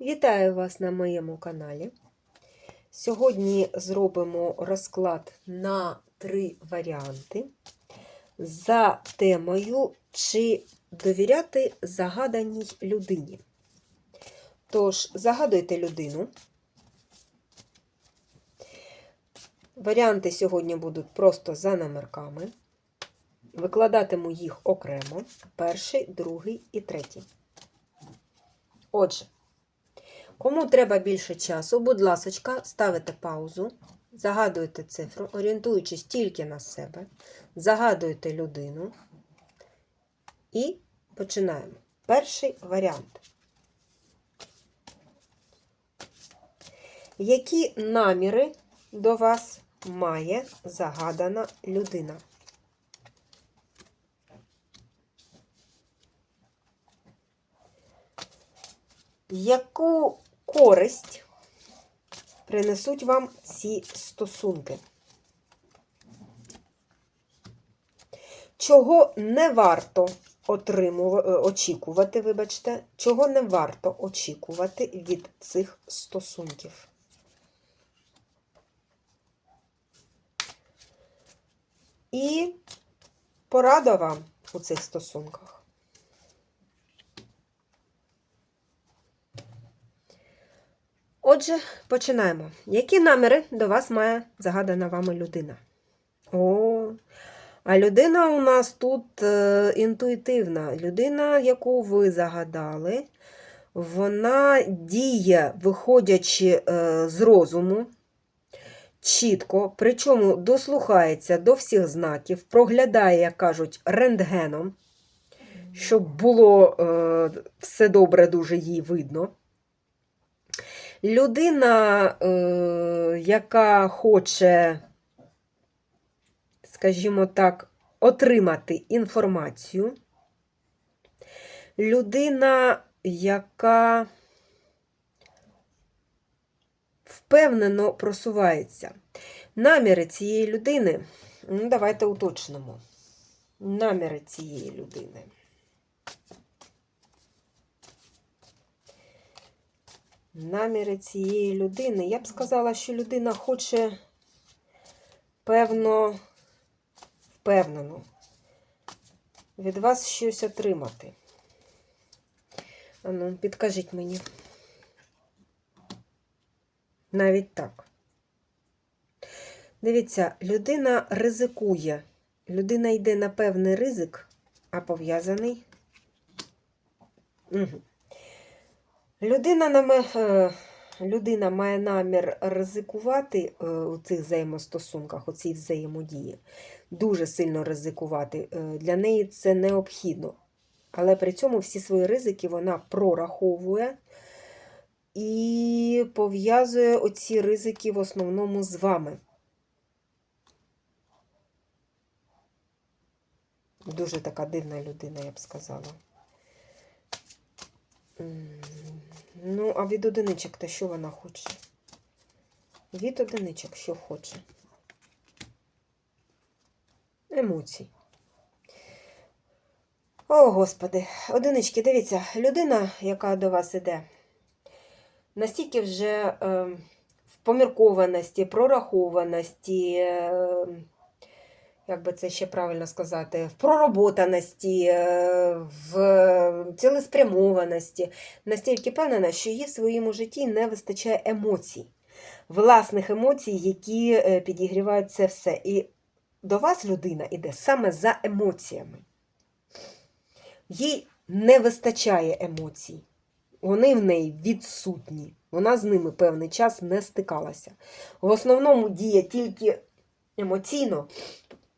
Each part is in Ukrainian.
Вітаю вас на моєму каналі. Сьогодні зробимо розклад на три варіанти за темою, чи довіряти загаданій людині. Тож, загадуйте людину. Варіанти сьогодні будуть просто за номерками. Викладатиму їх окремо: перший, другий і третій. Отже, кому треба більше часу, будь ласка, ставите паузу, загадуєте цифру, орієнтуючись тільки на себе, загадуєте людину і починаємо. Перший варіант. Які наміри до вас має загадана людина? Яку користь принесуть вам ці стосунки? Чого не варто отримувати, очікувати, вибачте, чого не варто очікувати від цих стосунків? І порада вам у цих стосунках. Отже, починаємо. Які наміри до вас має загадана вами людина? О, а людина у нас тут е, інтуїтивна. Людина, яку ви загадали, вона діє, виходячи е, з розуму, чітко, причому дослухається до всіх знаків, проглядає, як кажуть, рентгеном, щоб було е, все добре дуже їй видно. Людина, е, яка хоче, скажімо так, отримати інформацію. Людина, яка впевнено просувається. Наміри цієї людини, ну, давайте уточнимо. Наміри цієї людини. Наміри цієї людини. Я б сказала, що людина хоче певно, впевнено від вас щось отримати. Ану, підкажіть мені. Навіть так. Дивіться, людина ризикує. Людина йде на певний ризик, а пов'язаний. Угу. Людина наме, е, людина має намір ризикувати е, у цих взаємостосунках, у цій взаємодії, дуже сильно ризикувати. Е, для неї це необхідно. Але при цьому всі свої ризики вона прораховує і пов'язує оці ризики в основному з вами. Дуже така дивна людина, я б сказала. Ну, а від одиничок то що вона хоче? Від одиничок що хоче? Емоцій. О, Господи, одинички, дивіться, людина, яка до вас іде, настільки вже е, в поміркованості, прорахованості, е, як би це ще правильно сказати, в пророботаності, е, в цілеспрямованості, настільки впевнена, що їй в своєму житті не вистачає емоцій, власних емоцій, які е, підігрівають це все. І до вас людина йде саме за емоціями. Їй не вистачає емоцій. Вони в неї відсутні. Вона з ними певний час не стикалася. В основному діє тільки емоційно,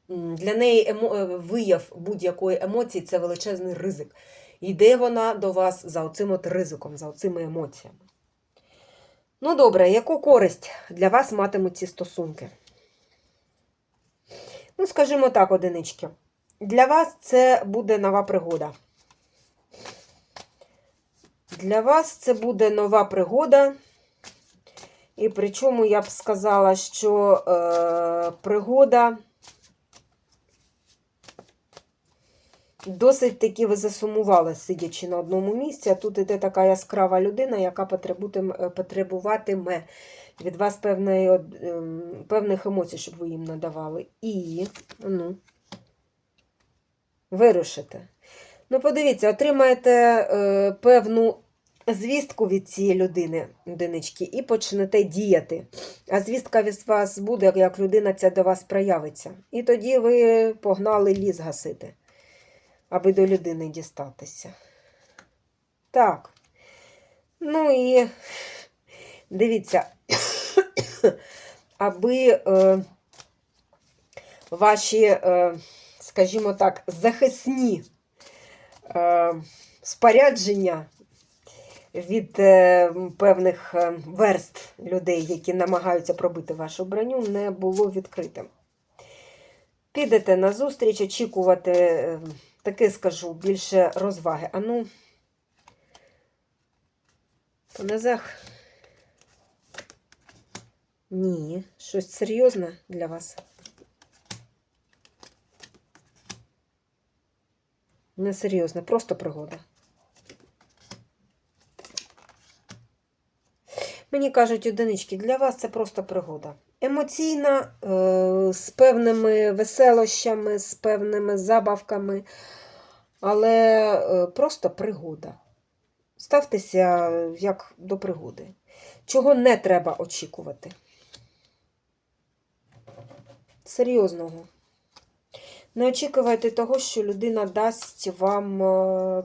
для неї. Е, вияв будь-якої емоції це величезний ризик. Йде вона до вас за оцим от ризиком, за оцими емоціями. Ну, добре, яку користь для вас матимуть ці стосунки? Ну, скажімо так, одинички. Для вас це буде нова пригода. Для вас це буде нова пригода. І причому я б сказала, що е, пригода Досить таки ви засумували, сидячи на одному місці, а тут іде така яскрава людина, яка потребуватиме від вас певної, ем, певних емоцій, щоб ви їм надавали. І, ну, вирушите. Ну, подивіться, отримаєте е, певну звістку від цієї людини, одинички, і почнете діяти. А звістка від вас буде, як людина ця до вас проявиться. І тоді ви погнали ліс гасити, аби до людини дістатися. Так. Ну і дивіться, аби е, ваші, е, скажімо так, захисні е, спорядження від е, певних е, верств людей, які намагаються пробити вашу броню, не було відкритим. Підете на зустріч, очікувати, е, таки скажу, більше розваги. А ну, по низах. Ні, щось серйозне для вас. Не серйозне, просто пригода. Мені кажуть, одинички, для вас це просто пригода. Емоційна, е, з певними веселощами, з певними забавками, але е, просто пригода. Ставтеся як до пригоди. Чого не треба очікувати? Серйозного. Не очікувайте того, що людина дасть вам е,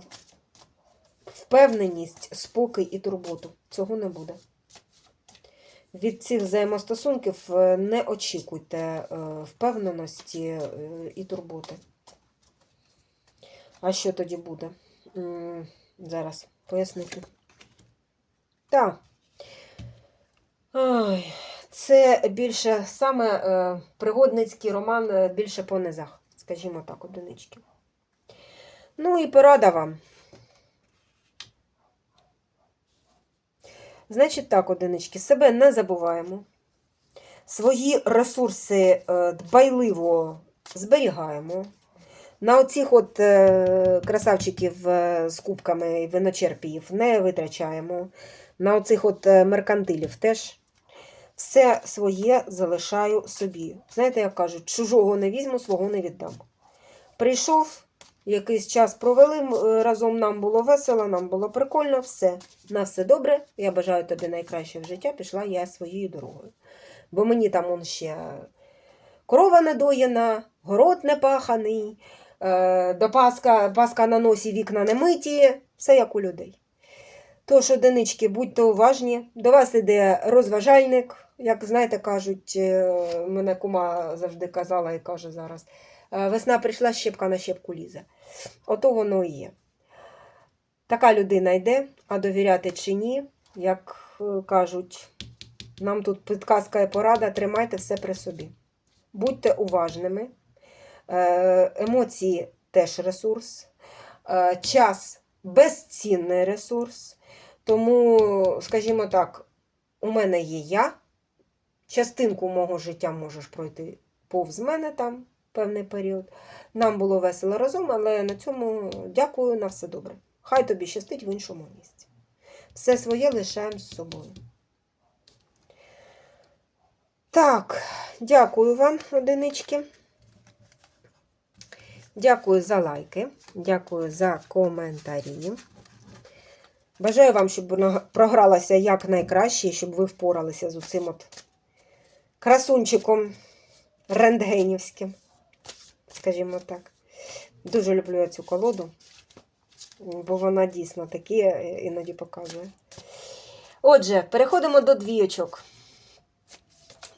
впевненість, спокій і турботу. Цього не буде. Від цих взаємостосунків е, не очікуйте е, впевненості е, і турботи. А що тоді буде? Зараз пояснити. Так. Це більше саме пригодницький роман більше по низах, скажімо так, одинички. Ну і порада вам. Значить так, одинички, себе не забуваємо. Свої ресурси е, дбайливо зберігаємо. На оцих от е, красавчиків е, з кубками і виночерпіїв не витрачаємо. На оцих от меркантилів теж. Все своє залишаю собі. Знаєте, як кажуть, чужого не візьму, свого не віддам. Прийшов, якийсь час провели е, разом, нам було весело, нам було прикольно, все. На все добре. Я бажаю тобі найкраще в життя, пішла я своєю дорогою. Бо мені там он ще корова недоєна, город не паханий, е, до паска, паска на носі, вікна не миті, все як у людей. Тож, одинички, будьте уважні, до вас іде розважальник, як знаєте, кажуть, е, мене кума завжди казала і каже зараз. Е, Весна прийшла, щепка на щепку лізе. Ото воно і є. Така людина йде, а довіряти чи ні, як е, кажуть, нам тут підказка і порада, тримайте все при собі. Будьте уважними. Е, Емоції теж ресурс. Час безцінний ресурс. Тому, скажімо так, у мене є я. Частинку мого життя можеш пройти повз мене там певний період. Нам було весело разом, але на цьому дякую на все добре. Хай тобі щастить в іншому місці. Все своє лишаємо з собою. Так, дякую вам, одинички. Дякую за лайки, дякую за коментарі. Бажаю вам, щоб програлася якнайкраще, і щоб ви впоралися з цим от красунчиком рентгенівським, скажімо так. Дуже люблю я цю колоду, бо вона дійсно такі іноді показує. Отже, переходимо до двійочок.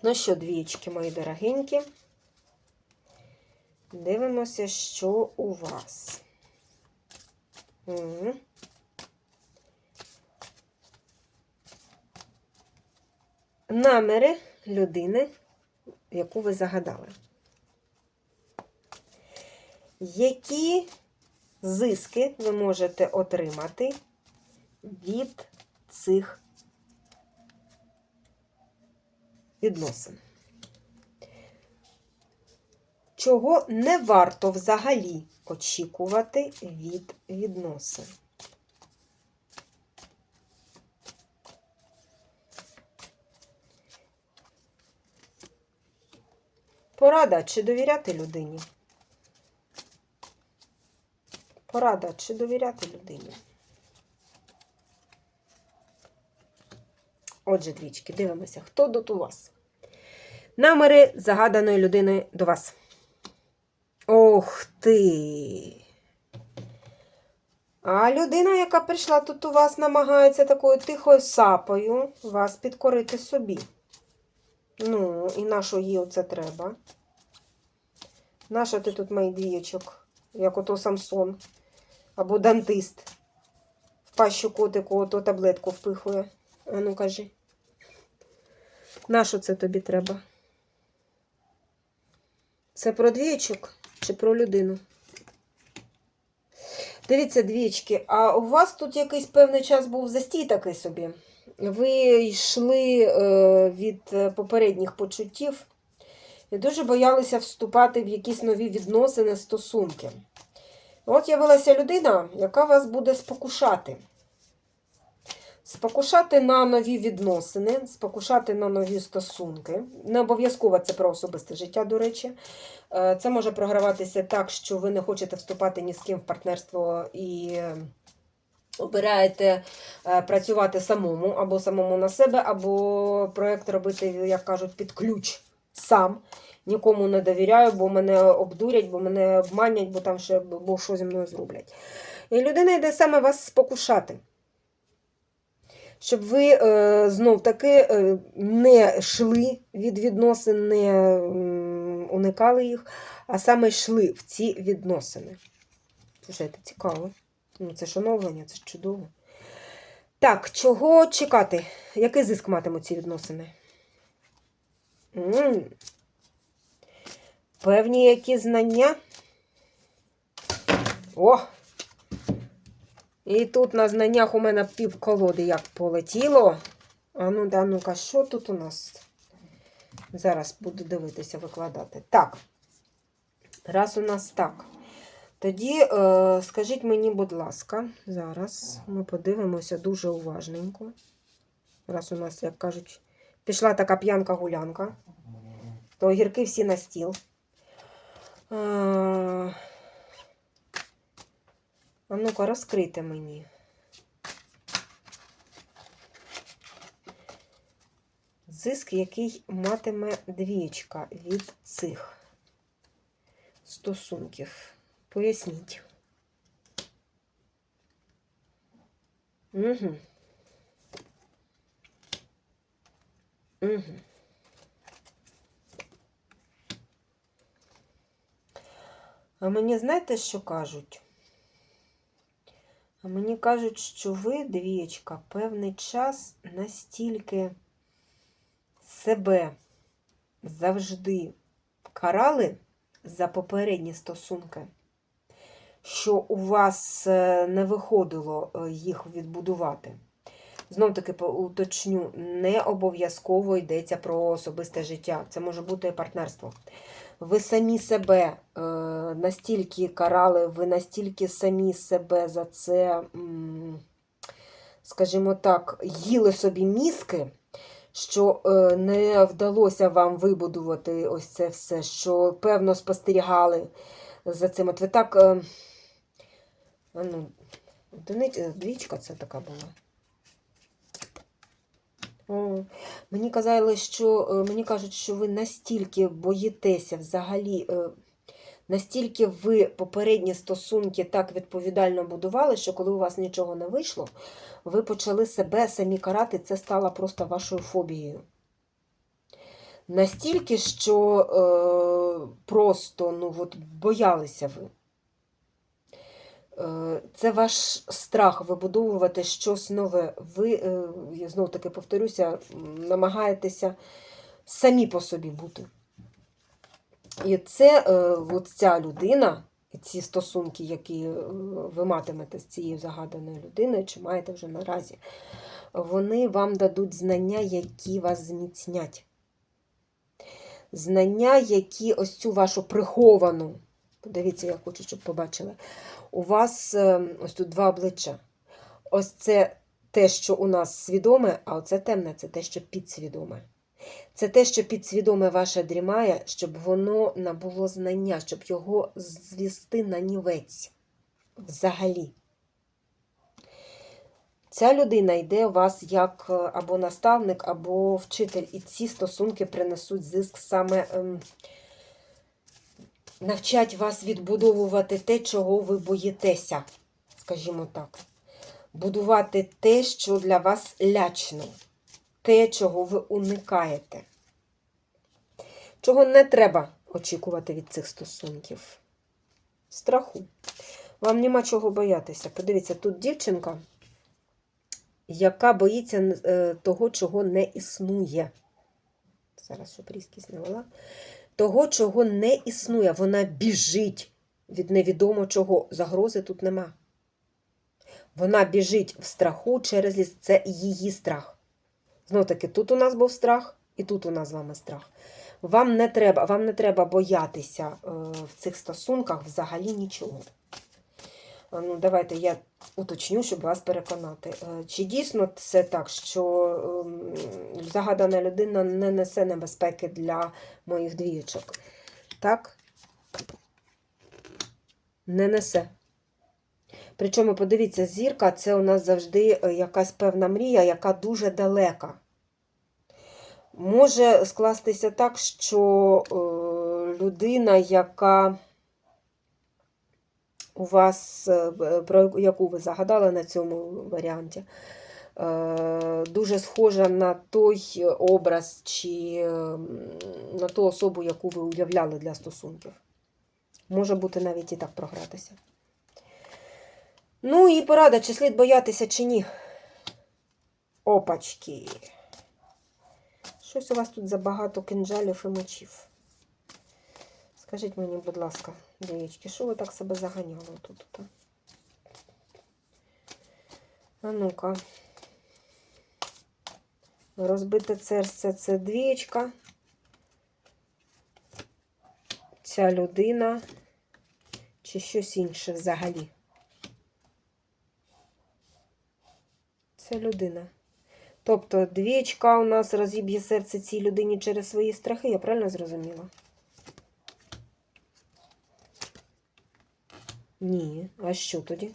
Ну що, двієчки, мої дорогенькі. Дивимося, що у вас. Мгм. Наміри людини, яку ви загадали. Які зиски ви можете отримати від цих відносин? Чого не варто взагалі очікувати від відносин? Порада, чи довіряти людині? Порада, чи довіряти людині? Отже, двічки, дивимося, хто тут у вас? Намери загаданої людини до вас. Ох ти! А людина, яка прийшла тут у вас, намагається такою тихою сапою вас підкорити собі. Ну, і на що їй оце треба? Нащо ти тут мій двієчок, як ото Самсон або дантист в пащу котику ото таблетку впихує? А ну кажи. Нащо це тобі треба? Це про двієчок чи про людину? Дивіться, двічки, а у вас тут якийсь певний час був застій такий собі. Ви йшли е, від попередніх почуттів і дуже боялися вступати в якісь нові відносини, стосунки. От з'явилася людина, яка вас буде спокушати. Спокушати на нові відносини, спокушати на нові стосунки. Не обов'язково це про особисте життя, до речі. Е, Це може програватися так, що ви не хочете вступати ні з ким в партнерство і е, обираєте е, працювати самому або самому на себе, або проєкт робити, як кажуть, під ключ сам. Нікому не довіряю, бо мене обдурять, бо мене обманять, бо там ще бо що зі мною зроблять. І людина йде саме вас спокушати. Щоб ви е, знов таки е, не йшли від відносин, не м, уникали їх, а саме йшли в ці відносини. Слушайте, цікаво. Ну, це ж оновлення, це ж чудово. Так, чого чекати? Який зиск матимуть ці відносини? м Певні які знання. О! І тут на знаннях у мене пів колоди як полетіло. А ну, да, ну-ка, що тут у нас? Зараз буду дивитися, викладати. Так. Раз у нас так. Тоді е, скажіть мені, будь ласка, зараз ми подивимося дуже уважненько. Раз у нас, як кажуть, пішла така п'янка-гулянка, то огірки всі на стіл. А ну-ка, розкрийте мені. Зиск, який матиме двічка від цих стосунків. Поясніть. Угу. Угу. А мені знаєте, що кажуть? А мені кажуть, що ви, двієчка, певний час настільки себе завжди карали за попередні стосунки, що у вас е, не виходило е, їх відбудувати. Знов таки уточню, не обов'язково йдеться про особисте життя. Це може бути партнерство. Ви самі себе е, настільки карали, ви настільки самі себе за це, скажімо так, їли собі мізки, що е, не вдалося вам вибудувати ось це все, що певно спостерігали за цим. От ви так. Е, ну, двічка це така була. Мені казали, що е, мені кажуть, що ви настільки боїтеся взагалі, е, настільки ви попередні стосунки так відповідально будували, що коли у вас нічого не вийшло, ви почали себе самі карати, це стало просто вашою фобією. Настільки, що е, просто ну, от, боялися ви. Е, Це ваш страх вибудовувати щось нове. Ви, е, я знову таки повторюся, намагаєтеся самі по собі бути. І це е, от ця людина, ці стосунки, які ви матимете з цією загаданою людиною, чи маєте вже наразі, вони вам дадуть знання, які вас зміцнять. Знання, які ось цю вашу приховану Подивіться, я хочу, щоб побачили. У вас е, ось тут два обличчя. Ось це те, що у нас свідоме, а оце темне це те, що підсвідоме. Це те, що підсвідоме ваше дрімає, щоб воно набуло знання, щоб його звісти на нівець. Взагалі. Ця людина йде у вас як е, або наставник, або вчитель, і ці стосунки принесуть зиск саме ем, навчать вас відбудовувати те, чого ви боїтеся, скажімо так. Будувати те, що для вас лячно, те, чого ви уникаєте. Чого не треба очікувати від цих стосунків? Страху. Вам нема чого боятися. Подивіться, тут дівчинка, яка боїться е, того, чого не існує. Зараз, щоб різкість не вела. Того, чого не існує. Вона біжить від невідомо чого. Загрози тут нема. Вона біжить в страху через ліс. Це її страх. Знов таки, тут у нас був страх, і тут у нас з вами страх. Вам не треба, вам не треба боятися е, в цих стосунках взагалі нічого. А, Ну, давайте я уточню, щоб вас переконати. Е, Чи дійсно це так, що ем, загадана людина не несе небезпеки для моїх двієчок? Так? Не несе. Причому, подивіться, зірка це у нас завжди е, якась певна мрія, яка дуже далека. Може скластися так, що е, людина, яка у вас, е, про яку ви загадали на цьому варіанті, е, дуже схожа на той образ чи е, на ту особу, яку ви уявляли для стосунків. Може бути навіть і так програтися. Ну і порада, чи слід боятися, чи ні. Опачки. Щось у вас тут забагато кинжалів і мечів. Скажіть мені, будь ласка, дівчатки, що ви так себе заганяли тут? А ну-ка. Розбите серце це двічка. Ця людина чи щось інше взагалі. Це людина. Тобто двічка у нас розіб'є серце цій людині через свої страхи, я правильно зрозуміла? Ні, а що тоді?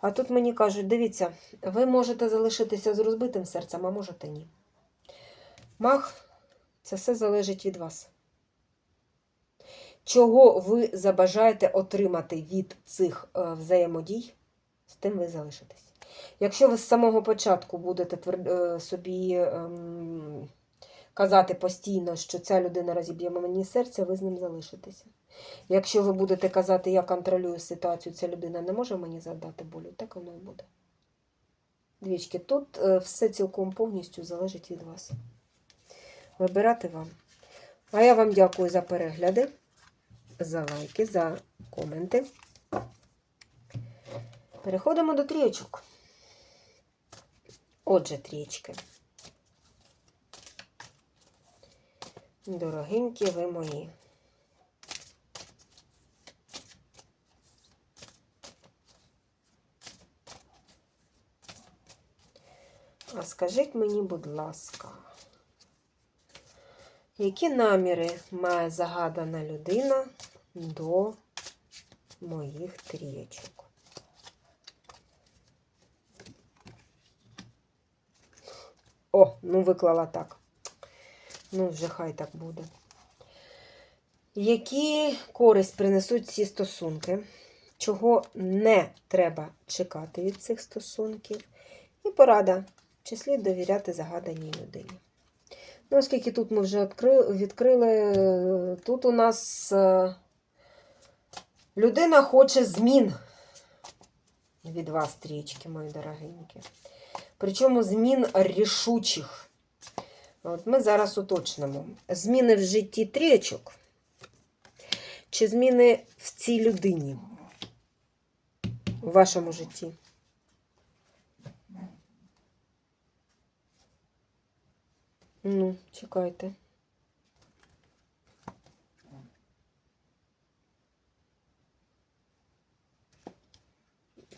А тут мені кажуть, дивіться, ви можете залишитися з розбитим серцем, а можете ні. Мах, це все залежить від вас. Чого ви забажаєте отримати від цих е, взаємодій, з тим ви залишитесь. Якщо ви з самого початку будете е, собі ем, казати постійно, що ця людина розіб'є мені серце, ви з ним залишитеся. Якщо ви будете казати, я контролюю ситуацію, ця людина не може мені завдати болю, так воно і буде. Двічки, тут е, все цілком повністю залежить від вас. Вибирати вам. А я вам дякую за перегляди, за лайки, за коменти. Переходимо до трієчок. Отже, трієчки. Дорогенькі ви мої. А скажіть мені, будь ласка, які наміри має загадана людина до моїх трієчок? О, ну виклала так. Ну, вже хай так буде. Які користь принесуть ці стосунки? Чого не треба чекати від цих стосунків? І порада, чи слід довіряти загаданій людині. Ну, оскільки тут ми вже відкрили, тут у нас е, людина хоче змін від вас, стрічки, мої дорогенькі. Причому змін рішучих. От Ми зараз уточнимо. Зміни в житті трічок, чи зміни в цій людині в вашому житті? Ну, чекайте.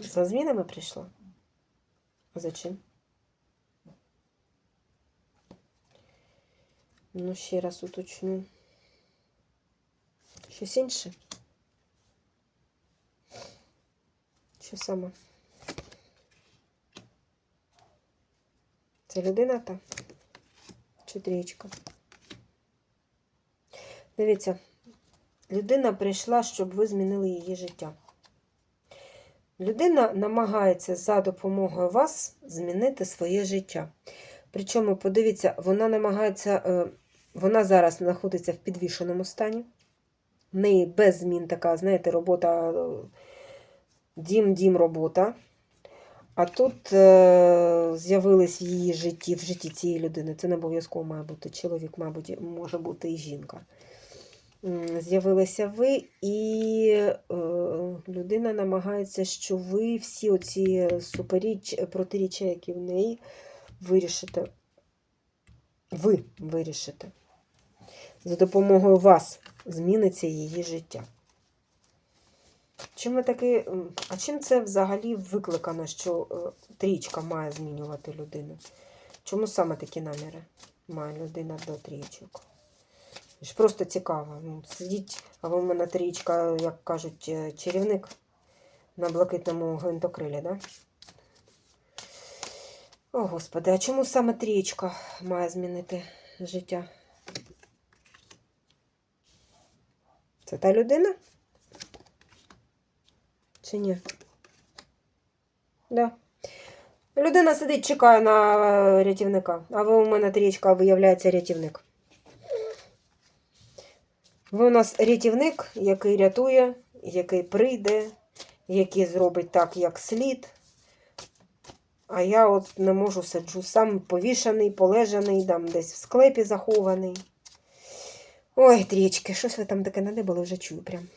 За змінами прийшла? А Зачем? Ну, ще раз уточню. Щось інше? Що саме? Це людина та? Чи трієчка? Дивіться, людина прийшла, щоб ви змінили її життя. Людина намагається за допомогою вас змінити своє життя. Причому, подивіться, вона намагається, е, вона зараз знаходиться в підвішеному стані. В неї без змін така, знаєте, робота, е, дім, дім, робота. А тут е, з'явились в її житті, в житті цієї людини. Це не обов'язково має бути чоловік, мабуть, може бути і жінка. З'явилися ви, і е, людина намагається, що ви всі оці суперіч, протиріччя, які в неї, вирішите. Ви вирішите. За допомогою вас зміниться її життя. Чим ви таки, а чим це взагалі викликано, що е, трічка має змінювати людину? Чому саме такі наміри має людина до трічок? Ж просто цікаво. Ну, Сидіть, а ви в мене трічка, як кажуть, е, чарівник на блакитному гвинтокрилі, да? О, Господи, а чому саме трічка має змінити життя? Це та людина? Чи ні? Да. Людина сидить, чекає на е, рятівника, а ви у мене трічка виявляється рятівник. Ви у нас рятівник, який рятує, який прийде, який зробить так, як слід. А я от не можу сиджу сам повішаний, полежаний, там десь в склепі захований. Ой, трічки, щось ви там таке надибали, вже чую прям.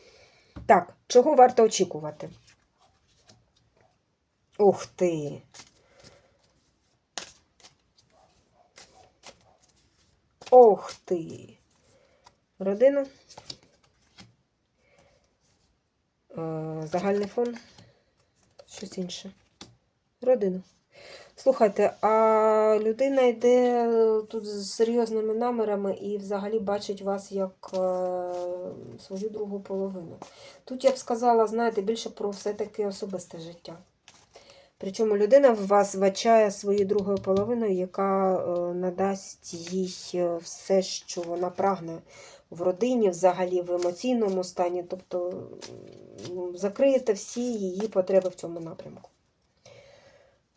Так, чого варто очікувати? Ух ти. Ох ти. Родина. Е, Загальний фон. Щось інше. Родину. Слухайте, а людина йде тут з серйозними намірами і взагалі бачить вас як е, свою другу половину. Тут я б сказала, знаєте, більше про все-таки особисте життя. Причому людина в вас вбачає своєю другою половиною, яка е, надасть їй е, все, що вона прагне в родині, взагалі в емоційному стані. Тобто закриєте всі її потреби в цьому напрямку.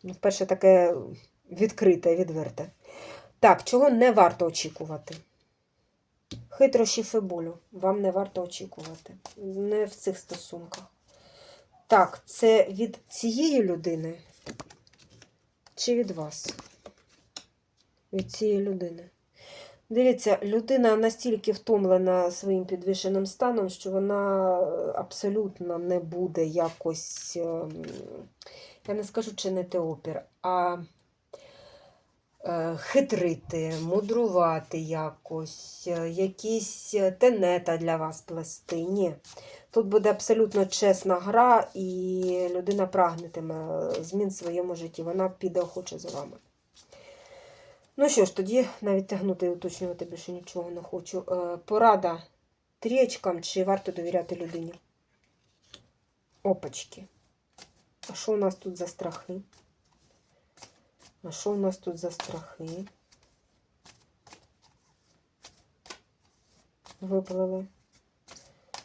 Ну, Вперше таке відкрите, відверте. Так, чого не варто очікувати? Хитрощі фибулю вам не варто очікувати. Не в цих стосунках. Так, це від цієї людини чи від вас? Від цієї людини. Дивіться, людина настільки втомлена своїм підвішеним станом, що вона абсолютно не буде якось, ем, я не скажу чинити опір, а е, хитрити, мудрувати якось, е, якісь тенета для вас плести. Ні. Тут буде абсолютно чесна гра, і людина прагнетиме змін в своєму житті. Вона піде охоче за вами. Ну що ж, тоді навіть тягнути і уточнювати більше нічого не хочу. Е, Порада трієчкам, чи варто довіряти людині? Опачки. А що у нас тут за страхи? А що у нас тут за страхи? Виплили.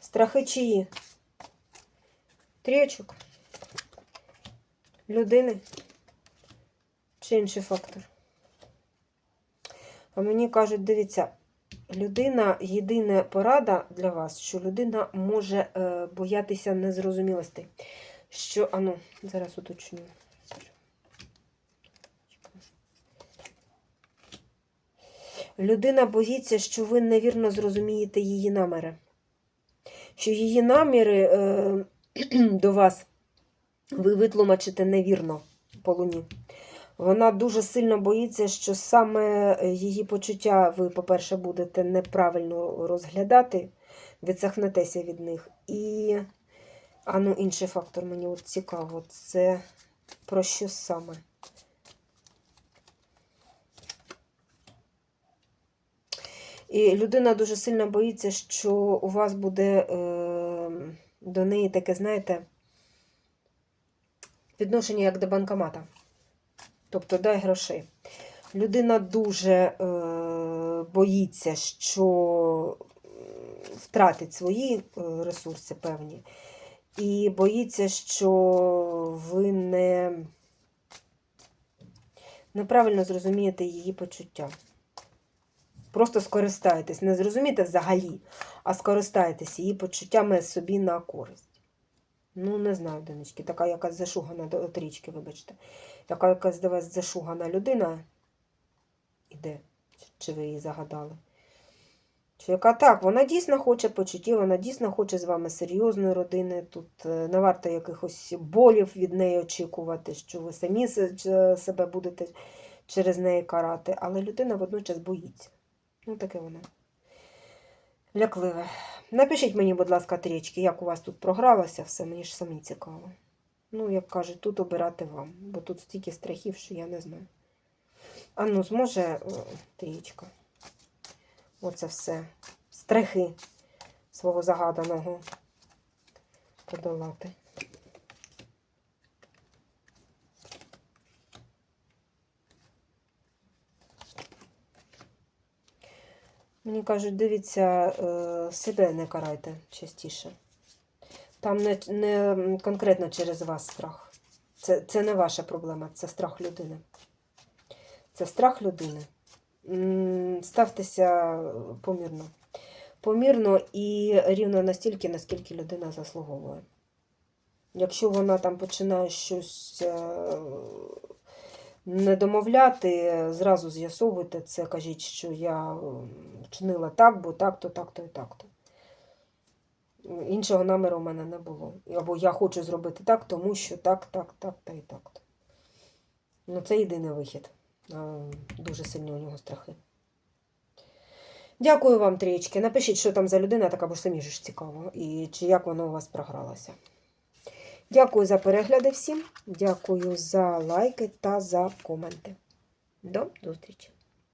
Страхи чиї? Трічок? Людини? Чи інший фактор? А мені кажуть, дивіться, людина, єдина порада для вас, що людина може е, боятися незрозумілостей. Що, ану, зараз уточню. Людина боїться, що ви невірно зрозумієте її наміри. Що її наміри е, до вас ви витлумачите невірно по луні. Вона дуже сильно боїться, що саме її почуття ви, по-перше, будете неправильно розглядати, відсахнетеся від них. І... А ну, інший фактор мені от цікаво. Це про що саме? І людина дуже сильно боїться, що у вас буде е, до неї таке, знаєте, відношення як до банкомата. Тобто дай грошей. Людина дуже е, боїться, що втратить свої е, ресурси певні. І боїться, що ви не неправильно зрозумієте її почуття. Просто скористаєтесь, не зрозумієте взагалі, а скористаєтесь її почуттями собі на користь. Ну, не знаю, Донечки, така якась зашугана от річки, вибачте. Яка якась до вас зашугана людина іде, чи ви її загадали? Чи яка так, вона дійсно хоче почуттів, вона дійсно хоче з вами серйозної родини. Тут е, не варто якихось болів від неї очікувати, що ви самі себе будете через неї карати, але людина водночас боїться. Ну, таке вона. Лякливе. Напишіть мені, будь ласка, трічки, як у вас тут програлося все, мені ж самі цікаво. Ну, як кажуть, тут обирати вам, бо тут стільки страхів, що я не знаю. А ну, зможе е, трічка. Оце все. Страхи свого загаданого подолати. Мені кажуть, дивіться, е, себе не карайте частіше. Там не, не конкретно через вас страх. Це, це не ваша проблема, це страх людини. Це страх людини. Ставтеся помірно. Помірно і рівно настільки, наскільки людина заслуговує. Якщо вона там починає щось е, не домовляти, зразу з'ясовуйте це, кажіть, що я м, вчинила так, бо так-то, так-то і так-то. Іншого наміру у мене не було. Або я хочу зробити так, тому що так, так, так, та і так-то. Ну, це єдиний вихід. Дуже сильні у нього страхи. Дякую вам, трієчки. Напишіть, що там за людина, така бо ж самі ж цікаво. І чи як воно у вас програлося. Дякую за перегляди всім. Дякую за лайки та за коменти. До зустрічі!